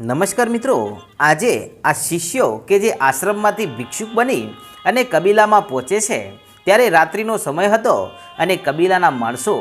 નમસ્કાર મિત્રો. આજે આ શિષ્યો કે જે આશ્રમમાંથી ભિક્ષુક બની અને કબીલામાં પહોંચે છે, ત્યારે રાત્રિનો સમય હતો અને કબીલાના માણસો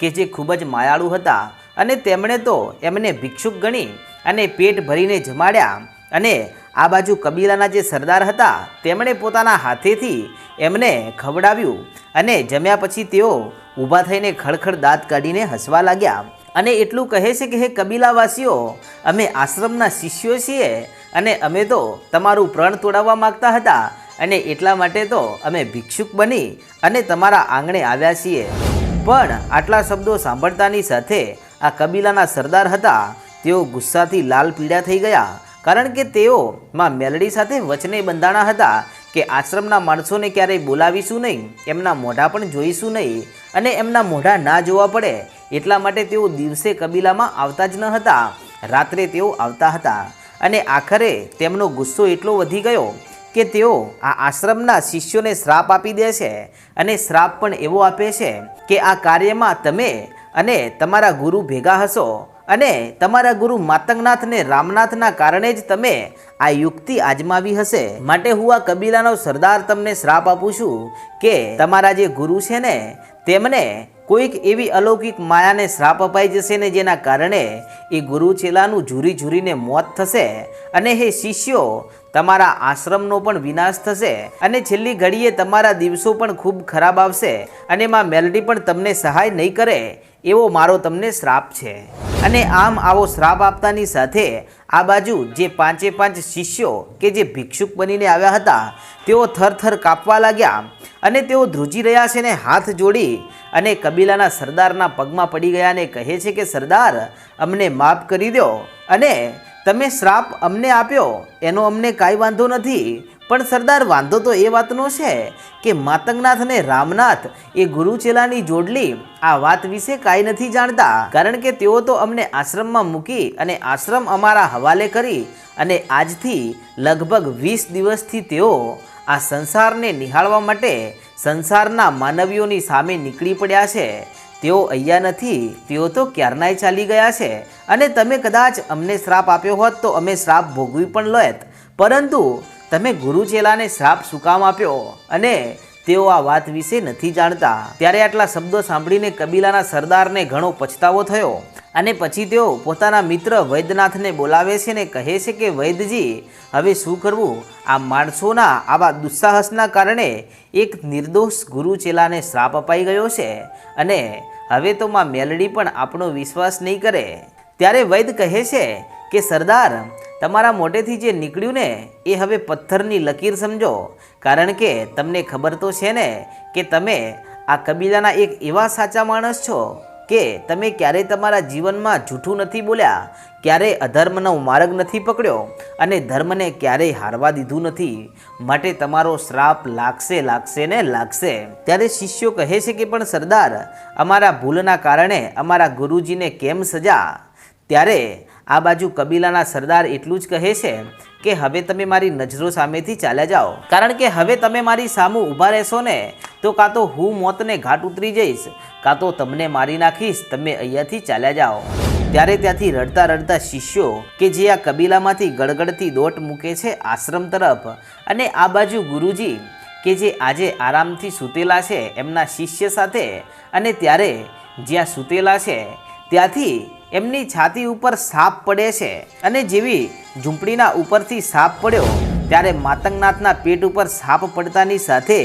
કે જે ખૂબ જ માયાળુ હતા અને તેમણે તો એમને ભિક્ષુક ગણી અને પેટ ભરીને જમાડ્યા અને આ બાજુ કબીલાના જે સરદાર હતા, તેમણે પોતાના હાથેથી એમને ખવડાવ્યું અને જમ્યા પછી તેઓ ઊભા થઈને ખડખડ દાંત કાઢીને હસવા લાગ્યા. અને એટલું કહે છે કે હે કબીલાવાસીઓ, અમે આશ્રમના શિષ્યો છીએ અને અમે તો તમારું પ્રણ તોડાવવા માગતા હતા અને એટલા માટે તો અમે ભિક્ષુક બની અને તમારા આંગણે આવ્યા છીએ. પણ આટલા શબ્દો સાંભળતાની સાથે આ કબીલાના સરદાર હતા, તેઓ ગુસ્સાથી લાલ પીળા થઈ ગયા, કારણ કે તેઓ માં મેલડી સાથે વચને બંધાણા હતા કે આશ્રમના માણસોને ક્યારેય બોલાવીશું નહીં, એમના મોઢા પણ જોઈશું નહીં અને એમના મોઢા ના જોવા પડે એટલા માટે તેઓ દિવસે કબીલામાં આવતા જ ન હતા. રાત્રે તેઓ આવતા હતા અને આખરે તેમનો ગુસ્સો એટલો વધી ગયો કે તેઓ આ આશ્રમના શિષ્યોને શ્રાપ આપી દે છે અને શ્રાપ પણ એવો આપે છે કે આ કાર્યમાં તમે અને તમારા ગુરુ ભેગા હશો અને તમારા ગુરુ માતંગનાથને રામનાથના કારણે જ તમે આ યુક્તિ આજમાવી હશે. માટે હું આ કબીલાનો સરદાર તમને શ્રાપ આપું છું કે તમારા જે ગુરુ છે ને, તેમને કોઈક એવી અલૌકિક માયાને શ્રાપ અપાઈ જશે ને જેના કારણે એ ગુરુ ચેલાનું ઝૂરી ઝૂરીને મોત થશે અને હે શિષ્યો, તમારા આશ્રમનો પણ વિનાશ થશે અને છેલ્લી ઘડીએ તમારા દિવસો પણ ખૂબ ખરાબ આવશે અને માં મેલડી પણ તમને સહાય નહીં કરે એવો મારો તમને શ્રાપ છે. અને આમ આવો શ્રાપ આપતાની સાથે આ બાજુ જે પાંચે પાંચ શિષ્યો કે જે ભિક્ષુક બનીને આવ્યા હતા, તેઓ થરથર કાપવા લાગ્યા અને તેઓ ધ્રુજી રહ્યા છે ને હાથ જોડી અને કબીલાના સરદારના પગમાં પડી ગયા અને કહે છે કે, સરદાર, અમને માફ કરી દો અને તમે શ્રાપ અમને આપ્યો, એનો અમને કાંઈ વાંધો નથી. પણ સરદાર, વાંધો તો એ વાતનો છે કે માતંગનાથ અને રામનાથ એ ગુરુચેલાની જોડલી આ વાત વિશે કાંઈ નથી જાણતા. કારણ કે તેઓ તો અમને આશ્રમમાં મૂકી અને આશ્રમ અમારા હવાલે કરી અને આજથી લગભગ વીસ દિવસથી તેઓ આ સંસારને નિહાળવા માટે સંસારના માનવીઓની સામે નીકળી પડ્યા છે. તેઓ અહીંયા નથી, તેઓ તો ક્યારનાય ચાલી ગયા છે. અને તમે કદાચ અમને શ્રાપ આપ્યો હોત તો અમે શ્રાપ ભોગવી પણ લેત. પરંતુ તમે ગુરુ ચેલાને શ્રાપ શું કામ આપ્યો? અને તેઓ આ વાત વિશે નથી જાણતા. ત્યારે આટલા શબ્દો સાંભળીને કબીલાના સરદારને ઘણો પછતાવો થયો અને પછી તેઓ પોતાના મિત્ર વૈદ્યનાથને બોલાવે છે ને કહે છે કે, વૈદ્યજી, હવે શું કરવું? આ માણસોના આવા દુસ્સાહસના કારણે એક નિર્દોષ ગુરુ ચેલાને શ્રાપ અપાઈ ગયો છે અને હવે તો માં મેલડી પણ આપણો વિશ્વાસ નહીં કરે. ત્યારે વૈદ કહે છે કે, સરદાર તમારા મોઢેથી જે નીકળ્યું ને, એ હવે પથ્થરની લકીર સમજો. કારણ કે તમને ખબર તો છે ને કે તમે આ કબીલાના એક એવા સાચા માણસ છો કે તમે ક્યારેય તમારા જીવનમાં જૂઠું નથી બોલ્યા ક્યારેય અધર્મનો માર્ગ નથી પકડ્યો અને ધર્મને ક્યારેય હારવા દીધું નથી. માટે તમારો શ્રાપ લાગશે લાગશે ને લાગશે. ત્યારે શિષ્યો કહે છે કે, પણ સરદાર, અમારા ભૂલના કારણે અમારા ગુરુજીને કેમ સજા? ત્યારે આ બાજુ કબીલાના સરદાર એટલું જ કહે છે કે હવે તમે મારી નજરો સામેથી ચાલ્યા જાઓ. કારણ કે હવે તમે મારી સામું ઊભા રહેશો ને, તો કાં તો હું મોતને ઘાટ ઉતરી જઈશ, કાં તો તમને મારી નાખીશ, તમે અહીંયાથી ચાલ્યા જાઓ. ત્યારે ત્યાંથી રડતા રડતા શિષ્યો કે જે આ કબીલામાંથી ગડગડતી દોટ મૂકે છે આશ્રમ તરફ અને આ બાજુ ગુરુજી કે જે આજે આરામથી સૂતેલા છે એમના શિષ્ય સાથે અને ત્યારે જ્યાં સૂતેલા છે ત્યાંથી એમની છાતી ઉપર સાપ પડે છે અને જેવી ઝૂંપડીના ઉપરથી સાપ પડ્યો, ત્યારે માતંગનાથના પેટ ઉપર સાપ પડતાની સાથે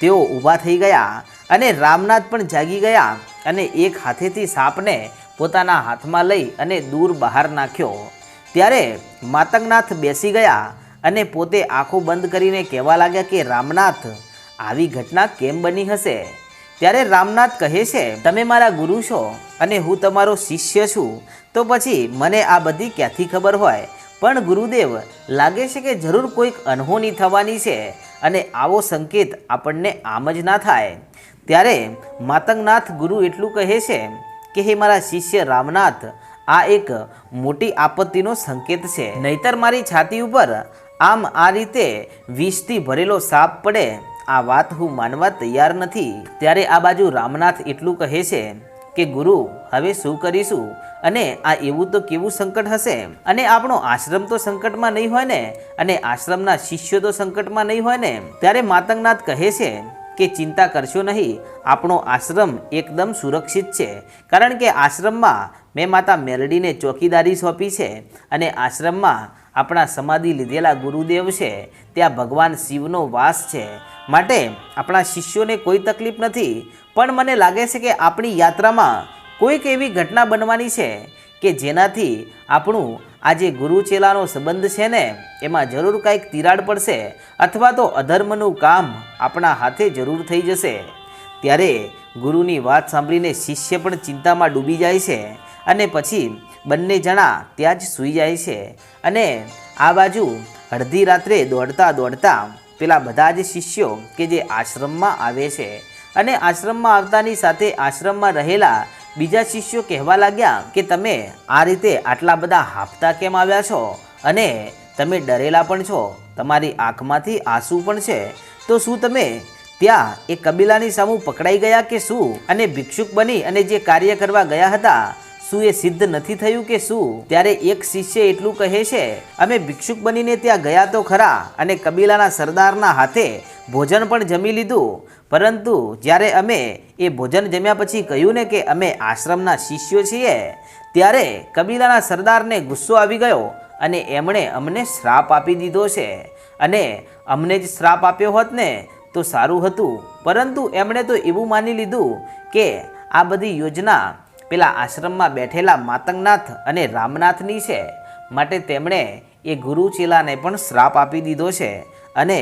તેઓ ઊભા થઈ ગયા અને રામનાથ પણ જાગી ગયા અને એક હાથેથી સાપને પોતાના હાથમાં લઈ અને દૂર બહાર નાખ્યો. ત્યારે માતંગનાથ બેસી ગયા અને પોતે આંખો બંધ કરીને કહેવા લાગ્યા કે, રામનાથ, આવી ઘટના કેમ બની હશે? ત્યારે રામનાથ કહે છે, તમે મારા ગુરુ છો અને હું તમારો શિષ્ય છું. તો પછી મને આ બધી ક્યાંથી ખબર હોય? પણ ગુરુદેવ, લાગે છે કે જરૂર કોઈક અનહોની થવાની છે અને આવો સંકેત આપણને આમ જ ના થાય. ત્યારે માતંગનાથ ગુરુ એટલું કહે છે કે, હે મારા શિષ્ય રામનાથ, આ એક મોટી આપત્તિનો સંકેત છે. નહીતર મારી છાતી ઉપર આમ આ રીતે વિષથી ભરેલો સાપ પડે આ વાત હું માનવા તૈયાર નથી. ત્યારે આ બાજુ રામનાથ એટલું કહે છે કે, ગુરુ, હવે શું કરીશું? અને આ એવું તો કેવું સંકટ હશે? અને આપણો આશ્રમ તો સંકટમાં નહીં હોય ને? અને આશ્રમના શિષ્યો તો સંકટમાં નહીં હોય ને? ત્યારે માતંગનાથ કહે છે કે, ચિંતા કરશો નહીં. આપણો આશ્રમ એકદમ સુરક્ષિત છે. કારણ કે આશ્રમમાં મેં માતા મેરડીને ચોકીદારી સોંપી છે. અને આશ્રમમાં આપણા સમાધિ લીધેલા ગુરુદેવ છે, ત્યાં ભગવાન શિવનો વાસ છે. માટે આપણા શિષ્યોને કોઈ તકલીફ નથી, પણ મને લાગે છે કે આપણી યાત્રામાં કોઈક એવી ઘટના બનવાની છે કે જેનાથી આપણું આ જે ગુરુ ચેલાનો સંબંધ છે ને, એમાં જરૂર કાંઈક તિરાડ પડશે અથવા તો અધર્મનું કામ આપણા હાથે જરૂર થઈ જશે. ત્યારે ગુરુની વાત સાંભળીને શિષ્ય પણ ચિંતામાં ડૂબી જાય છે. અને પછી બંને જણા ત્યાં જ સૂઈ જાય છે. અને આ બાજુ અડધી રાત્રે દોડતા દોડતા પેલા બધા જ શિષ્યો કે જે આશ્રમમાં આવે છે અને આશ્રમમાં આવતાની સાથે આશ્રમમાં રહેલા બીજા શિષ્યો કહેવા લાગ્યા કે તમે આ રીતે આટલા બધા હાફતા કેમ આવ્યા છો? અને તમે ડરેલા પણ છો? તમારી આંખમાંથી આંસુ પણ છે? તો શું તમે ત્યાં એ કબીલાની સામું પકડાઈ ગયા કે શું? અને ભિક્ષુક બની અને જે કાર્ય કરવા ગયા હતા શું એ સિદ્ધ નથી થયું કે શું? ત્યારે એક શિષ્ય એટલું કહે છે, અમે ભિક્ષુક બનીને ત્યાં ગયા તો ખરા અને કબીલાના સરદારના હાથે ભોજન પણ જમી લીધું. પરંતુ જ્યારે અમે એ ભોજન જમ્યા પછી કહ્યું ને કે અમે આશ્રમના શિષ્યો છીએ, ત્યારે કબીલાના સરદારને ગુસ્સો આવી ગયો અને એમણે અમને શ્રાપ આપી દીધો છે. અને અમને જ શ્રાપ આપ્યો હોત ને તો સારું હતું. પરંતુ એમણે તો એવું માની લીધું કે આ બધી યોજના પેલા આશ્રમમાં બેઠેલા માતંગનાથ અને રામનાથની છે. માટે તેમણે એ ગુરુ ચેલાને પણ શ્રાપ આપી દીધો છે અને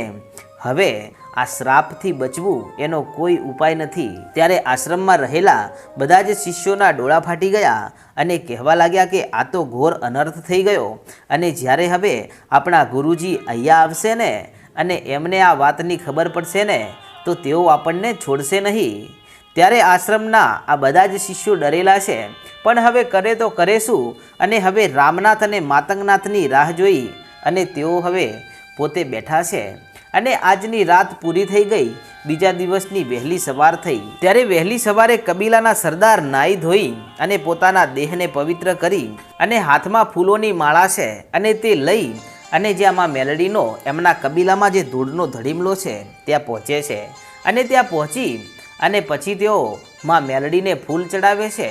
હવે આ શ્રાપથી બચવું એનો કોઈ ઉપાય નથી. ત્યારે આશ્રમમાં રહેલા બધા જ શિષ્યોના ડોળા ફાટી ગયા અને કહેવા લાગ્યા કે આ તો ઘોર અનર્થ થઈ ગયો અને જ્યારે હવે આપણા ગુરુજી અહીંયા આવશે ને અને એમને આ વાતની ખબર પડશે ને, તો તેઓ આપણને છોડશે નહીં. ત્યારે આશ્રમના આ બધા જ શિષ્યો ડરેલા છે. પણ હવે કરે તો કરે શું? અને હવે રામનાથ અને માતંગનાથની રાહ જોઈ અને તેઓ હવે પોતે બેઠા છે. અને આજની રાત પૂરી થઈ ગઈ. બીજા દિવસની વહેલી સવાર થઈ. ત્યારે વહેલી સવારે કબીલાના સરદાર નાઈ ધોઈ અને પોતાના દેહને પવિત્ર કરી અને હાથમાં ફૂલોની માળા છે અને તે લઈ અને જે આમાં મેલડીનો, એમના કબીલામાં જે ધૂળનો ધડીમલો છે, ત્યાં પહોંચે છે. અને ત્યાં પહોંચી અને પછી તેઓ માં મેલડીને ફૂલ ચડાવે છે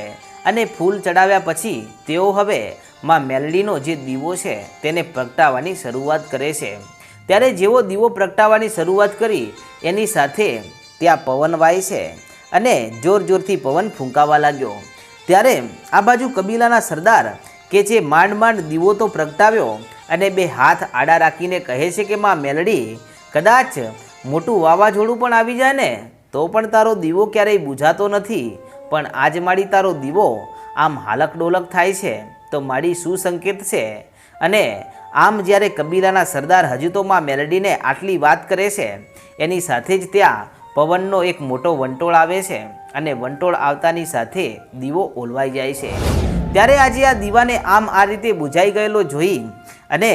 અને ફૂલ ચડાવ્યા પછી તેઓ હવે માં મેલડીનો જે દીવો છે તેને પ્રગટાવવાની શરૂઆત કરે છે. ત્યારે જેવો દીવો પ્રગટાવવાની શરૂઆત કરી, એની સાથે ત્યાં પવન વાય છે અને જોર જોરથી પવન ફૂંકાવા લાગ્યો. ત્યારે આ બાજુ કબીલાના સરદાર કે જે માંડ માંડ દીવો તો પ્રગટાવ્યો અને બે હાથ આડા રાખીને કહે છે કે, માં મેલડી, કદાચ મોટું વાવાઝોડું પણ આવી જાય ને? તો પણ તારો દીવો ક્યારેય બુઝાતો નથી. પણ આજ માડી તારો દીવો આમ હાલક ડોલક થાય છે, તો માડી શું સંકેત છે? અને આમ જ્યારે કબીલાના સરદાર હજુ તો માં મેલડીને આટલી વાત કરે છે, એની સાથે જ ત્યાં પવનનો એક મોટો વંટોળ આવે છે અને વંટોળ આવતાની સાથે દીવો ઓલવાઈ જાય છે. ત્યારે આજે આ દીવાને આમ આ રીતે બુઝાઈ ગયેલો જોઈ અને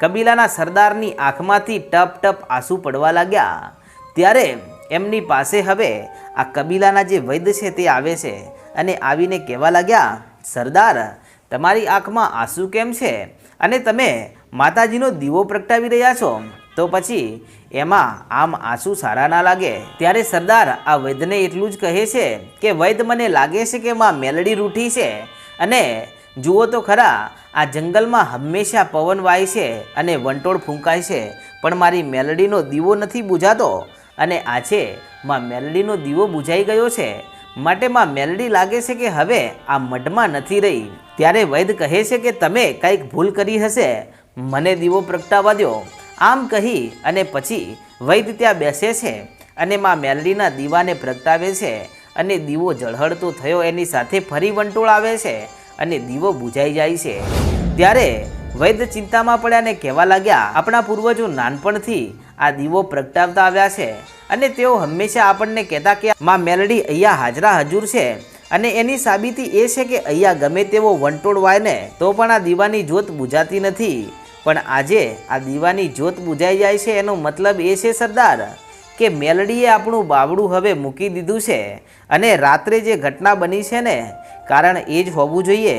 કબીલાના સરદારની આંખમાંથી ટપ ટપ આંસુ પડવા લાગ્યા. ત્યારે એમની પાસે હવે આ કબીલાના જે વૈદ્ય છે તે આવે છે અને આવીને કહેવા લાગ્યા, સરદાર, તમારી આંખમાં આંસુ કેમ છે? અને તમે માતાજીનો દીવો પ્રગટાવી રહ્યા છો? તો પછી એમાં આમ આંસુ સારા ના લાગે. ત્યારે સરદાર આ વૈદ્યને એટલું જ કહે છે કે, વૈદ્ય મને લાગે છે કે માં મેલડી રૂઠી છે. અને જુઓ તો ખરા, આ જંગલમાં હંમેશા પવન વાય છે અને વંટોળ ફૂંકાય છે. પણ મારી મેલડીનો દીવો નથી બુઝાતો અને આજે માં મેલડીનો દીવો બુઝાઈ ગયો છે. માટે માં મેલડી લાગે છે કે હવે આ મઢમાં નથી રહી. ત્યારે વૈદ કહે છે કે તમે કંઈક ભૂલ કરી હશે. મને દીવો પ્રગટાવા દો આમ કહી અને પછી વૈદ ત્યાં બેસે છે અને માં મેલડીના દીવાને પ્રગટાવે છે અને દીવો ઝળહળતો થયો એની સાથે ફરી વંટોળ આવે છે અને દીવો બુઝાઈ જાય છે. ત્યારે વૈદ્ય ચિંતામાં પડ્યા અને કહેવા લાગ્યા, આપણા પૂર્વજો નાનપણથી આ દીવો પ્રગટાવતા આવ્યા છે અને તેઓ હંમેશા આપણને કહેતા કે માં મેલડી અહીંયા હાજરા હજુર છે અને એની સાબિતી એ છે કે અહીંયા ગમે તેવો વંટોળ વાય ને, તો પણ આ દીવાની જોત બુજાતી નથી. પણ આજે આ દીવાની જોત બુજાઈ જાય છે એનો મતલબ એ છે, સરદાર, કે મેલડીએ આપણું બાવડું હવે મૂકી દીધું છે અને રાત્રે જે ઘટના બની છે ને, કારણ એ જ હોવું જોઈએ.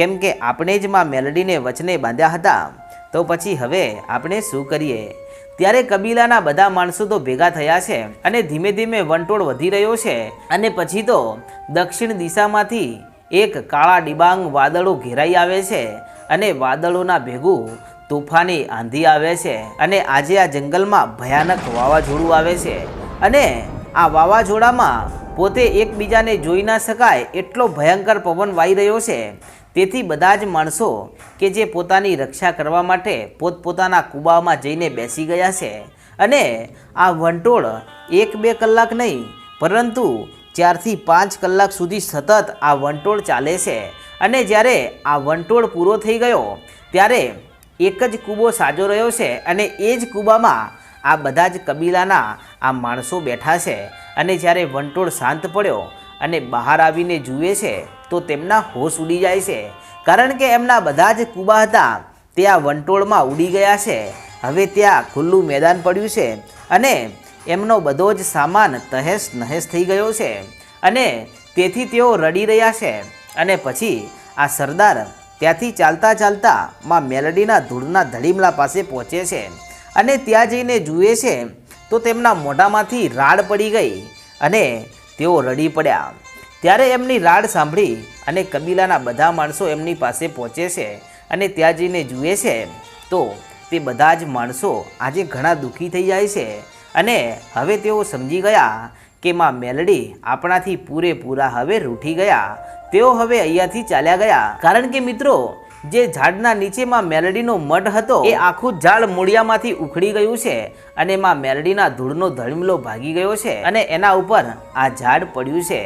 કેમ કે આપણે જ માં મેલડીને વચને બાંધ્યા હતા, તો પછી હવે આપણે શું કરીએ? ત્યારે કબીલાના બધા માણસો તો ભેગા થયા છે અને ધીમે ધીમે વંટોળ વધી રહ્યો છે અને પછી તો દક્ષિણ દિશામાંથી એક કાળા ડિબાંગ વાદળો ઘેરાઈ આવે છે અને વાદળોના ભેગું તોફાની આંધી આવે છે અને આજે આ જંગલમાં ભયાનક વાવાઝોડું આવે છે અને આ વાવાઝોડામાં પોતે એકબીજાને જોઈ ના શકાય એટલો ભયંકર પવન વાઈ રહ્યો છે તેથી બધા જ માણસો કે જે પોતાની રક્ષા કરવા માટે પોતપોતાના કૂબામાં જઈને બેસી ગયા છે. અને આ વંટોળ એક બે કલાક નહીં, પરંતુ ચારથી પાંચ કલાક સુધી સતત આ વંટોળ ચાલે છે. અને જ્યારે આ વંટોળ પૂરો થઈ ગયો, ત્યારે એક જ કૂબો સાજો રહ્યો છે અને એ જ કૂબામાં આ બધા જ કબીલાના આ માણસો બેઠા છે. અને જ્યારે વંટોળ શાંત પડ્યો અને બહાર આવીને જુએ છે, તો તેમના હોશ ઉડી જાય છે. કારણ કે એમના બધા જ કૂબા હતા, તે આ વંટોળમાં ઉડી ગયા છે. હવે ત્યાં ખુલ્લું મેદાન પડ્યું છે અને એમનો બધો જ સામાન તહેશ નહેશ થઈ ગયો છે. અને તેથી તેઓ રડી રહ્યા છે અને પછી આ સરદાર ત્યાંથી ચાલતા ચાલતા માં મેલડીના ધૂળના ધડીમલા પાસે પહોંચે છે અને ત્યાં જઈને જુએ છે, તો તેમના મોઢામાંથી રાડ પડી ગઈ અને તેઓ રડી પડ્યા. ત્યારે એમની રાડ સાંભળી અને કબીલાના બધા માણસો એમની પાસે પહોંચે છે અને ત્યાં જઈને જુએ છે, તો તે બધા જ માણસો આજે ઘણા દુઃખી થઈ જાય છે અને હવે તેઓ સમજી ગયા કે માં મેલડી આપણાથી પૂરેપૂરા હવે રૂઠી ગયા. તેઓ હવે અહીંયાથી ચાલ્યા ગયા. કારણ કે મિત્રો જે ઝાડના નીચેમાં મેલડીનો મઢ હતો, એ આખું ઝાડ મૂળિયામાંથી ઉખડી ગયું છે અને એમાં મેલડીના ધૂળનો ધળમલો ભાગી ગયો છે અને એના ઉપર આ ઝાડ પડ્યું છે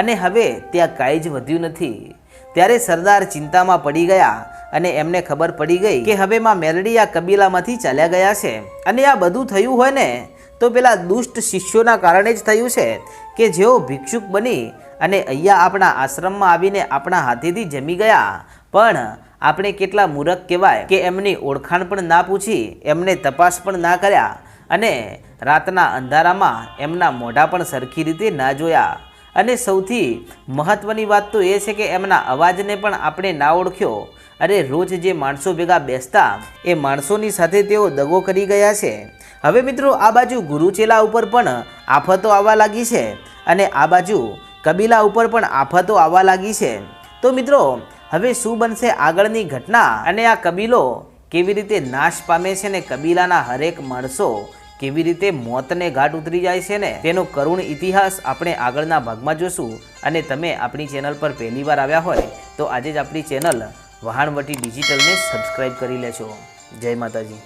અને હવે ત્યાં કાંઈ જ વધ્યું નથી. ત્યારે સરદાર ચિંતામાં પડી ગયા અને એમને ખબર પડી ગઈ કે હવે માં મેલડી આ કબીલામાંથી ચાલ્યા ગયા છે અને આ બધું થયું હોય ને, તો પેલા દુષ્ટ શિષ્યોના કારણે જ થયું છે કે જેઓ ભિક્ષુક બની અને અહીંયા આપણા આશ્રમમાં આવીને આપણા હાથેથી જમી ગયા. પણ આપણે કેટલા મૂરખ કહેવાય કે એમની ઓળખાણ પણ ના પૂછી, એમને તપાસ પણ ના કર્યા અને રાતના અંધારામાં એમના મોઢા પણ સરખી રીતે ના જોયા. અને સૌથી મહત્ત્વની વાત તો એ છે કે એમના અવાજને પણ આપણે ના ઓળખ્યો. અરે રોજ જે માણસો ભેગા બેસતા, એ માણસોની સાથે તેઓ દગો કરી ગયા છે. હવે મિત્રો, આ બાજુ ગુરુચેલા ઉપર પણ આફતો આવવા લાગી છે અને આ બાજુ કબીલા ઉપર પણ આફતો આવવા લાગી છે. તો મિત્રો હવે શું બનશે આગળની ઘટના? અને આ કબીલો કેવી રીતે નાશ પામે છે ને કબીલાના હરેક માણસો કેવી રીતે મોતને ઘાટ ઉતરી જાય છે ને? તેનો કરુણ ઇતિહાસ આપણે આગળના ભાગમાં જોશું. અને તમે આપણી ચેનલ પર પહેલી વાર આવ્યા હોય તો આજે જ આપણી ચેનલ વહાણવટી ડિજિટલને સબસ્ક્રાઈબ કરી લેશો જય માતાજી.